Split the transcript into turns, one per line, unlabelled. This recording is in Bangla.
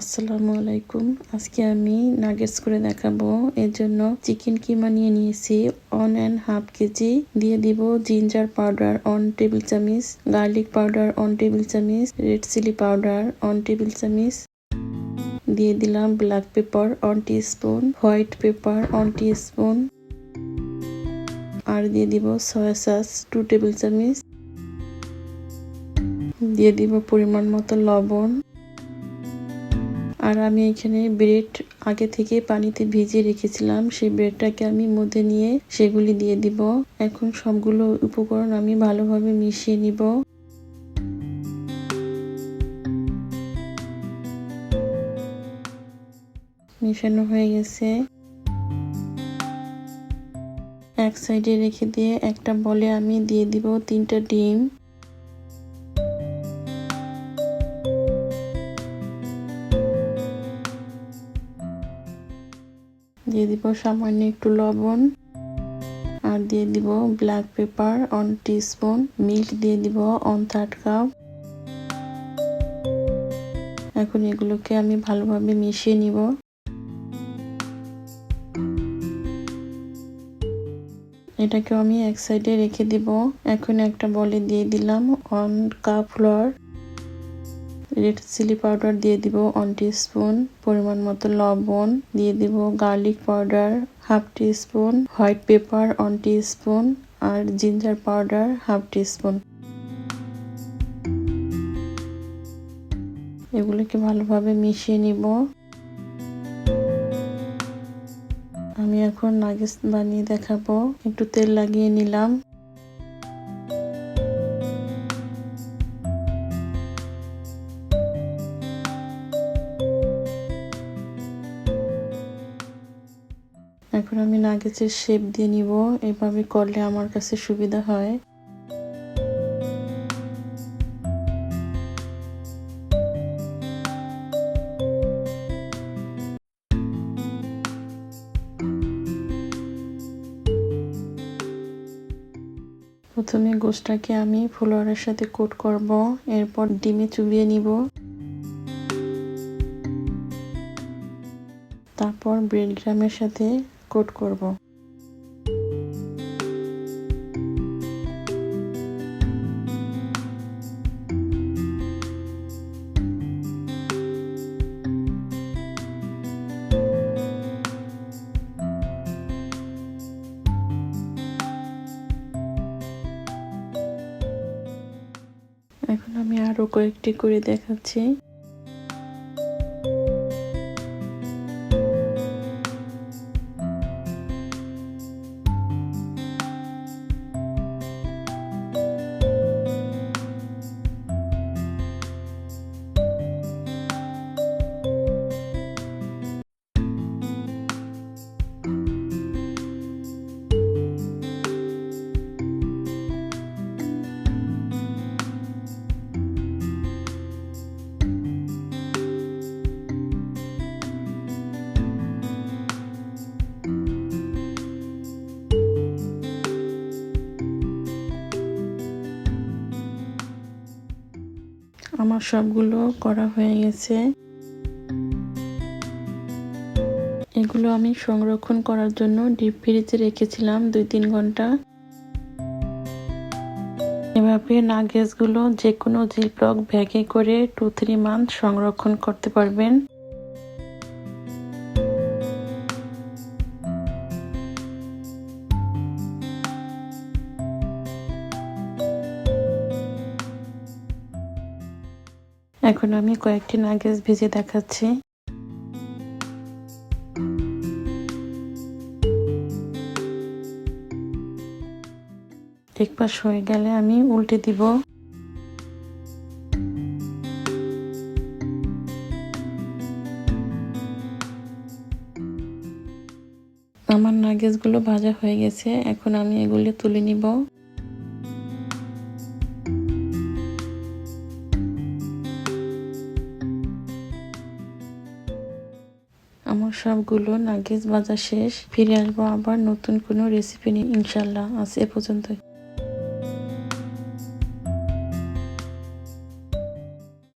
আসসালামু আলাইকুম। আজকে আমি নাগেটস করে দেখাবো। এর জন্য চিকেন কিমা নিয়ে নিয়েছি। ওয়ান অ্যান্ড হাফ কেজি দিয়ে দিব জিঞ্জার পাউডার অন টেবিল চামিচ গার্লিক পাউডার অন টেবিল চামিচ red chilli powder one table চামিচ। দিয়ে দিলাম black pepper teaspoon white pepper teaspoon আর দিয়ে দিব সয়া সস টু টেবিল চামিচ। দিয়ে দিব পরিমাণ মতো লবণ। আর আমি এখানে ব্রেড আগে থেকে পানিতে ভিজিয়ে রেখেছিলাম। সেই ব্রেডটাকে আমি মধ্যে নিয়ে সেগুলি দিয়ে দিব। এখন সবগুলো উপকরণ আমি ভালোভাবে মিশিয়ে নিব। মিশানো হয়ে গেছে। এক সাইডে রেখে দিয়ে একটা বলে আমি দিয়ে দিব তিনটা ডিম। দিয়ে দিব সামান্য একটু লবণ। আর দিয়ে দিব black pepper one spoon milk দিয়ে দিব অন থার্ড কাপ এখন এগুলোকে আমি ভালোভাবে মিশিয়ে নিব। এটাকেও আমি এক সাইডে রেখে দিব। এখন একটা বলে দিয়ে দিলাম one cup flour red chilli powder দিয়ে দিব ওয়ান স্পুন পরিমাণ মতো লবণ দিয়ে দিব garlic powder half teaspoon white pepper one spoon আর ginger powder half teaspoon এগুলোকে ভালোভাবে মিশিয়ে নিব। আমি এখন নাগেস বানিয়ে দেখাবো। একটু তেল লাগিয়ে নিলাম। এখন আমি নাগেচের শেপ দিয়ে নিব। এভাবে করলে আমার কাছে সুবিধা হয়। প্রথমে গোশটাকে আমি ফ্লোয়ারের সাথে কোট করব, এরপর ডিমে চুবিয়ে নিব। তারপর ব্রেড গ্রামের সাথে কোট করব। এখন আমি আরও কয়েকটি করে দেখাচ্ছি। সবগুলো করা হয়ে গেছে। এগুলো আমি সংরক্ষণ করার জন্য ডিপ ফ্রিজে রেখেছিলাম দুই তিন ঘণ্টা। এভাবে নাগেজগুলো যে কোনো জিপ্রক ব্যাগে করে টু থ্রি মান্থ সংরক্ষণ করতে পারবেন। এখন আমি কয়েকটি নাগেজ ভেজে দেখাচ্ছি। এক পাশ হয়ে গেলে আমি উল্টে দিব। আমার নাগেজগুলো ভাজা হয়ে গেছে, এখন আমি এগুলি তুলে নিব। সবগুলো নাগেজ বাজার শেষ। ফিরে আসব আবার নতুন কোনো রেসিপি নিয়ে, ইনশাল্লাহ। আজ এ পর্যন্তই।